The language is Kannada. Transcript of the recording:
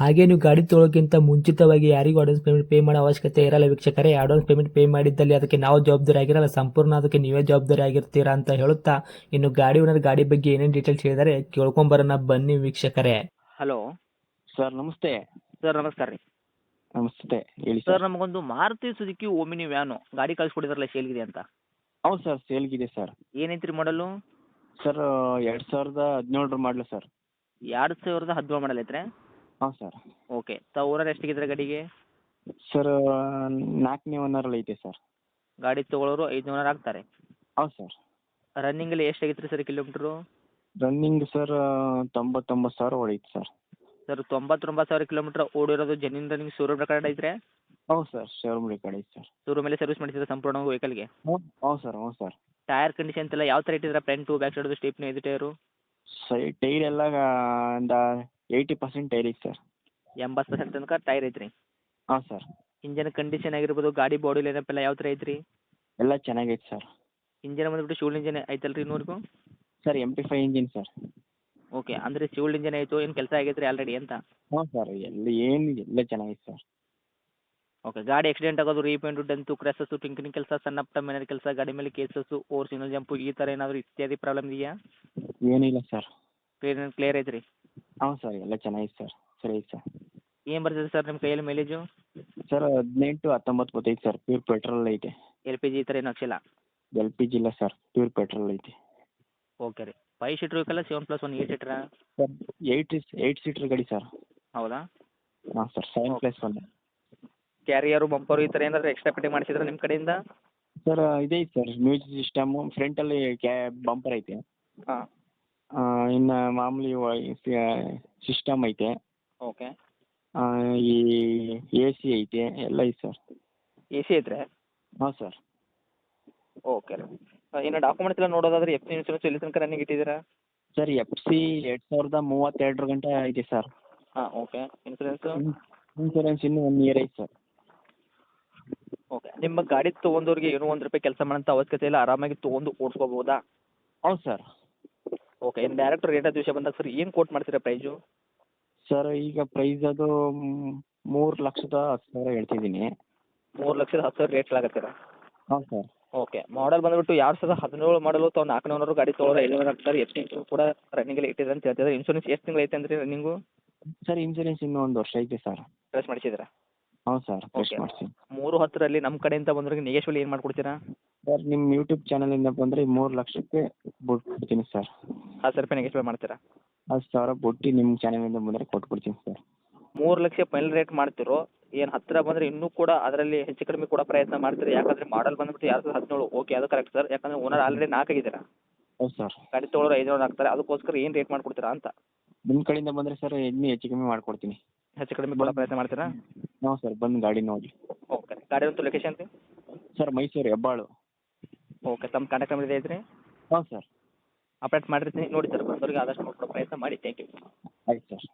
ಹಾಗೆ ನೀವು ಗಾಡಿ ತೊಳೋಕ್ಕಿಂತ ಮುಂಚಿತವಾಗಿ ಯಾರಿಗೂ ಅಡ್ವಾನ್ಸ್ ಪೇಮೆಂಟ್ ಪೇ ಮಾಡೋ ಅವಶ್ಯಕತೆ ಇರಲ್ಲ ವೀಕ್ಷಕರೇ. ಅಡ್ವಾನ್ಸ್ ಪೇಮೆಂಟ್ ಪೇ ಮಾಡಿದ್ದಲ್ಲಿ ಅದಕ್ಕೆ ನಾವು ಜವಾಬ್ದಾರಿ ಆಗಿರಲ್ಲ. ಸಂಪೂರ್ಣ ಅದಕ್ಕೆ ನೀವೇ ಜವಾಬ್ದಾರಿ ಆಗಿರ್ತೀರಾ ಅಂತ ಹೇಳುತ್ತಾ ಇನ್ನು ಗಾಡಿ ಓನರ್ ಗಾಡಿ ಬಗ್ಗೆ ಏನೇನು ಡೀಟೇಲ್ಸ್ ಹೇಳಿದರೆ ಕೇಳ್ಕೊಂಬರೋಣ ಬನ್ನಿ ವೀಕ್ಷಕರೇ. ಹಲೋ ಸರ್ ನಮಸ್ತೆ. ಸರ್ ನಮಸ್ಕಾರ ರೀ. ನಮಸ್ತೆ. ಹೇಳಿ ಸರ್ ಸರ್ ನಮಗೊಂದು ಮಾರುತಿ ಸುಜುಕಿ ಓಮಿನಿ ವ್ಯಾನು ಗಾಡಿ ಕಳಿಸ್ಕೊಡಿದ್ರಲ್ಲ ಸೇಲ್ಗಿದೆ ಅಂತ. ಹೌದು ಸರ್ ಸೇಲ್ಗಿದೆ ಸರ್ ಏನೈತ್ರಿ ಮಾಡಲು ಸರ್ ಎರಡು ಸಾವಿರದ ಹದಿನೇಳರ ಮಾಡಲು ಸರ್ ಎರಡು ಸಾವಿರದ ಹದಿನೇಳು ಮಾಡಲ್ ಐತ್ರಿ. ಹಾಂ ಸರ್. ಓಕೆ. ತಾವು ಓನರ್ ಎಷ್ಟಿಗಿದ್ರೆ ಗಾಡಿಗೆ? ಸರ್ ನಾಲ್ಕನೇ ಒನ್ನರಲ್ಲಿ ಐತೆ ಸರ್. ಗಾಡಿ ತೊಗೊಳೋರು ಐದು ಓನರ್ ಆಗ್ತಾರೆ. ಹೌದು ಸರ್. ರನ್ನಿಂಗಲ್ಲಿ ಎಷ್ಟು ಆಗೈತ್ರಿ ಸರ್ ಕಿಲೋಮೀಟ್ರು ರನ್ನಿಂಗ್ ಸರ್ ತೊಂಬತ್ತೊಂಬತ್ತು ಸಾವಿರ ಹೊಡೈತೆ ಸರ್. ಸರ್ ತೊಂಬತ್ತೊಂಬತ್ತು ಸಾವಿರ ಕಿಲೋಮೀಟ್ರ್ ಓಡಿರೋದು ಜೆನ್ಯೂನ್ ರನ್ನಿಂಗ್ ಶೋರೂಮ್ ರೆಕಾರ್ಡ್ ಐತ್ರೆ? ಹೌದು ಸರ್ ಶೋರೂಮ್ ರೆಕಾರ್ಡ್ ಐತೆ ಸರ್. ಶೋರೂಮ್ ಮೇಲೆ ಸರ್ವಿಸ್ ಮಾಡಿಸಿದ್ರೆ ಸಂಪೂರ್ಣ ವೆಹಿಕಲ್ಗೆ ಹೌದು ಸರ್ ಹ್ಞೂ ಸರ್. ಟೈರ್ ಕಂಡೀಷನ್ ಎಲ್ಲ ಯಾವ ಥರ ಇಟ್ಟಿದ್ರೆ ಫ್ರಂಟು ಬ್ಯಾಕ್ ಸೈಡ್ದು ಸ್ಟೇಪ್ನಿ ಇದು ಟೈರು ಸೈ ಟೈರ್ ಎಲ್ಲ ಒಂದು ಏಯ್ಟಿ ಪರ್ಸೆಂಟ್ ಟೈರ್ ಐತೆ ಸರ್. ಎಂಬತ್ತು ಪರ್ಸೆಂಟ್ ತನಕ ಟೈರ್ ಐತ್ರಿ. ಹಾಂ ಸರ್. ಇಂಜನ್ ಕಂಡೀಷನ್ ಆಗಿರ್ಬೋದು ಗಾಡಿ ಬಾಡಿ ಲೈನಪ್ ಎಲ್ಲ ಯಾವ ಥರ ಐತ್ರಿ? ಎಲ್ಲ ಚೆನ್ನಾಗೈತೆ ಸರ್. ಇಂಜನ್ ಬಂದ್ಬಿಟ್ಟು ಶಿವಲ್ ಇಂಜನ್ ಐತಲ್ರಿ ನೂರಿಗೂ? Sir M T five engine sir. Okay ಅಂದರೆ ಶಿವಲ್ ಇಂಜನ್ ಆಯಿತು ಏನು ಕೆಲಸ ಆಗೈತೆ ರೀ ಆಲ್ರೆಡಿ ಅಂತ? ಹಾಂ ಸರ್ ಎಲ್ಲ ಏನು ಎಲ್ಲ ಚೆನ್ನಾಗೈತೆ ಸರ್. ಓಕೆ ಗಾಡಿ ಆಕ್ಸಿಡೆಂಟ್ ಆಗೋದು ರೀಪೇಂಟ್ ಡೆಂತು ಕ್ರೆಸಸ್ಸು ಟಿಂಕಿನ ಕೆಲಸ ಸಣ್ಣ ಪುಟ್ಟ ಮೇನರ್ ಕೆಲಸ ಗಾಡಿ ಮೇಲೆ ಕೇಸಸ್ಸು ಓರ್ ಸಿಗ್ನಲ್ ಜಂಪು ಈ ಥರ ಏನಾದರೂ ಇತ್ಯಾದಿ ಪ್ರಾಬ್ಲಮ್ ಇದೆಯಾ? ಏನಿಲ್ಲ ಸರ್. ಕ್ಲಿಯರ್ ಕ್ಲಿಯರ್ ಐತೆ ಹ್ಞೂ ಸರ್ ಎಲ್ಲ ಚೆನ್ನಾಗಿದೆ ಸರ್. ಸರಿ ಐತೆ ಸರ್. ಏನು ಬರ್ತದೆ ಸರ್ ನಿಮ್ಮ ಕೈಯಲ್ಲಿ ಮೈಲೇಜು ಸರ್ ಹದಿನೆಂಟು ಹತ್ತೊಂಬತ್ತು ಗೊತ್ತೈತೆ ಸರ್. ಪ್ಯೂರ್ ಪೆಟ್ರೋಲ್ ಐತೆ. ಎಲ್ ಪಿ ಜಿ ಈ ಥರ ಏನು ಹಾಕ್ಸಿಲ್ಲ? ಎಲ್ ಪಿ ಜಿ ಇಲ್ಲ ಸರ್. ಪ್ಯೂರ್ ಪೆಟ್ರೋಲ್ ಐತೆ. ಓಕೆ ರೀ. ಫೈವ್ ಸೀಟ್ರ್ ಬೇಕಲ್ಲ ಸೆವೆನ್ ಪ್ಲಸ್ ಒನ್ ಏಯ್ಟ್ ಸೀಟ್ರಾ ಸರ್ ಏಯ್ಟ್ ಏಯ್ಟ್ ಸೀಟ್ರ್ ಗಾಡಿ ಸರ್. ಹೌದಾ? ಹಾಂ sir. Seven plus one carrier bumper ಈ ಥರ ಏನಾದರೂ ಎಕ್ಸ್ಟ್ರಾ ಫಿಟ್ಟಿಂಗ್ ಮಾಡಿಸಿದ್ರೆ ನಿಮ್ಮ ಕಡೆಯಿಂದ? ಸರ್ ಇದೆ ಸರ್. ಮ್ಯೂಸಿಕ್ ಸಿಸ್ಟಮು ಫ್ರಂಟಲ್ಲಿ ಕ್ಯಾ ಬಂಪರ್ ಐತೆ. ಹಾಂ. ಇನ್ನು ಮಾಮೂಲಿ ಸಿಸ್ಟಮ್ ಐತೆ. ಓಕೆ. ಈ ಎ ಸಿ ಐತೆ ಎಲ್ಲ ಐತೆ ಸರ್. ಎ ಸಿ ಐತ್ರಿ? ಹಾಂ ಸರ್. ಓಕೆ. ರೀ ಇನ್ನು ಡಾಕ್ಯುಮೆಂಟ್ಸ್ ಎಲ್ಲ ನೋಡೋದಾದ್ರೆ ಎಫ್ ಸಿ ಇನ್ಸೂರೆನ್ಸ್ ಎಲ್ಲಿ ತನಕ ನನಗೆ ಇಟ್ಟಿದ್ದೀರಾ? ಸರ್ ಎಫ್ ಸಿ ಎರಡು ಸಾವಿರದ ಮೂವತ್ತೆರಡರ ಗಂಟೆ ಐತೆ ಸರ್. ಹಾಂ ಓಕೆ. ಇನ್ಸೂರೆನ್ಸು ಇನ್ಸೂರೆನ್ಸ್ ಇನ್ನೂ ಒನ್ ಇಯರ್ ಐತೆ ಸರ್. ಓಕೆ. ನಿಮ್ಮ ಗಾಡಿ ತೊಗೊಂಡವ್ರಿಗೆ ಏನೋ ಒಂದು ರೂಪಾಯಿ ಕೆಲಸ ಮಾಡೋಂಥ ಅವಶ್ಯಕತೆ ಇಲ್ಲ ಆರಾಮಾಗಿ ತೊಗೊಂಡು ಓಡಿಸ್ಕೋಬೋದಾ? ಹೌದು ಸರ್. ಓಕೆ ಇನ್ನು ಡೈರೆಕ್ಟ್ ರೇಟ್ ಅದು ವಿಷಯ ಬಂದಾಗ ಸರ್ ಏನು ಕೋಟ್ ಮಾಡ್ತೀರಾ ಪ್ರೈಸು ಸರ್ ಈಗ ಪ್ರೈಸ್ ಅದು ಮೂರು ಲಕ್ಷದ ಹತ್ತು ಸಾವಿರ ಹೇಳ್ತಿದ್ದೀನಿ. ಮೂರು ಲಕ್ಷದ ಹತ್ತು ಸಾವಿರ ರೇಟ್ ಆಗತ್ತೀರ ಹಾಂ ಸರ್ ಓಕೆ ಮಾಡಲ್ ಬಂದ್ಬಿಟ್ಟು ಎರಡು ಸಾವಿರದ ಹದಿನೇಳು ಮಾಡಲು ತಾವು ನಾಲ್ಕನೇ ಓನರು ಗಾಡಿ ತೊಗೊಳೋರು ಐದು ಆಗ್ತಾರೆ ಎಷ್ಟು ತಿಂಗಳು ಕೂಡ ರನ್ನಿಂಗಲ್ಲಿ ಇಟ್ಟಿದೆ ಅಂತ ಹೇಳ್ತಿದ್ದಾರೆ. ಇನ್ಶೂರೆನ್ಸ್ ಎಷ್ಟು ತಿಂಗಳು ಐತೆ ಅಂದ್ರೆ ರನ್ನಿಂಗು ಸರ್ ಇನ್ಶೂರೆನ್ಸ್ ಇನ್ನೂ ಒಂದು ವರ್ಷ ಐತೆ ಸರ್ ಪ್ರೆಸ್ ಮಾಡಿಸಿದ್ರಾ ಹೌದು ಸರ್ Okay. ಮಾಡಿಸಿ ಮೂರು ಹತ್ತರಲ್ಲಿ ನಮ್ಮ ಕಡೆಯಿಂದ ಬಂದ್ರಿಗೆ ನಿಗೇಶ್ವಲಿ ಏನು ಮಾಡ್ಕೊಡ್ತೀರಾ? ಸರ್ ನಿಮ್ಮ ಯೂಟ್ಯೂಬ್ ಚಾನಲಿಂದ ಬಂದರೆ ಮೂರು ಲಕ್ಷಕ್ಕೆ ಬಿಡ್ತೀನಿ ಸರ್ ಹತ್ತು ಸಾವಿರ ರೂಪಾಯಿ ನಿಗೇಶ್ವಲಿ ಮಾಡ್ತೀರಾ? ಹತ್ತು ಸಾವಿರ ಬುಟ್ಟಿ ನಿಮ್ಮ ಚಾನಲಿಂದ ಬಂದರೆ ಕೊಟ್ಬಿಡ್ತೀನಿ ಸರ್. ಮೂರು ಲಕ್ಷ ಫೈನಲ್ ರೇಟ್ ಮಾಡ್ತಿರೋ ಏನು ಹತ್ತಿರ ಬಂದರೆ ಇನ್ನೂ ಕೂಡ ಅದರಲ್ಲಿ ಹೆಚ್ಚು ಕಡಿಮೆ ಕೂಡ ಪ್ರಯತ್ನ ಮಾಡ್ತೀರಿ? ಯಾಕಂದರೆ ಮಾಡಲ್ ಬಂದ್ಬಿಟ್ಟು ಎರಡು ಸಾವಿರದ ಹದಿನೇಳು ಓಕೆ ಅದು ಕರೆಕ್ಟ್ ಸರ್ ಯಾಕಂದರೆ ಓನರ್ ಆಲ್ರೆಡಿ ನಾಲ್ಕು ಆಗಿದ್ದೀರಾ? ಹೌದು ಸರ್. ಗಾಡಿ ತೊಗೊಳೋರು ಐದು ಹಾಕ್ತಾರೆ. ಅದಕ್ಕೋಸ್ಕರ ಏನು ರೇಟ್ ಮಾಡ್ಕೊಡ್ತೀರಾ ಅಂತ. ನಿಮ್ಮ ಕಡೆಯಿಂದ ಬಂದರೆ ಸರ್ ಇನ್ನೂ ಹೆಚ್ಚು ಕಮ್ಮಿ ಮಾಡಿಕೊಡ್ತೀನಿ. ಹೆಚ್ಚು ಕಡಿಮೆ ಕೂಡ ಪ್ರಯತ್ನ ಮಾಡ್ತೀರಾ? ಹ್ಞೂ ಸರ್ ಬಂದು ಗಾಡಿ ನೋಡಿ. ಓಕೆ ಗಾಡಿ ಒಂದು ಲೊಕೇಶನ್ ರೀ? ಸರ್ ಮೈಸೂರು ಹೆಬ್ಬಾಳು. ಓಕೆ ತಮ್ಮ ಕಾಂಟ್ಯಾಕ್ಟ್ ನಂಬರ್ ಇದೆ ಐತ್ರಿ ಹಾಂ ಸರ್. ಅಪ್ಡೇಟ್ ಮಾಡಿರ್ತೀನಿ. ನೋಡಿ ಸರ್ ಬಂದವ್ರಿಗೆ ಆದಷ್ಟು ನೋಡ್ಕೊಡೋ ಪ್ರಯತ್ನ ಮಾಡಿ. ತ್ಯಾಂಕ್ ಯು ಆಯ್ತು ಸರ್.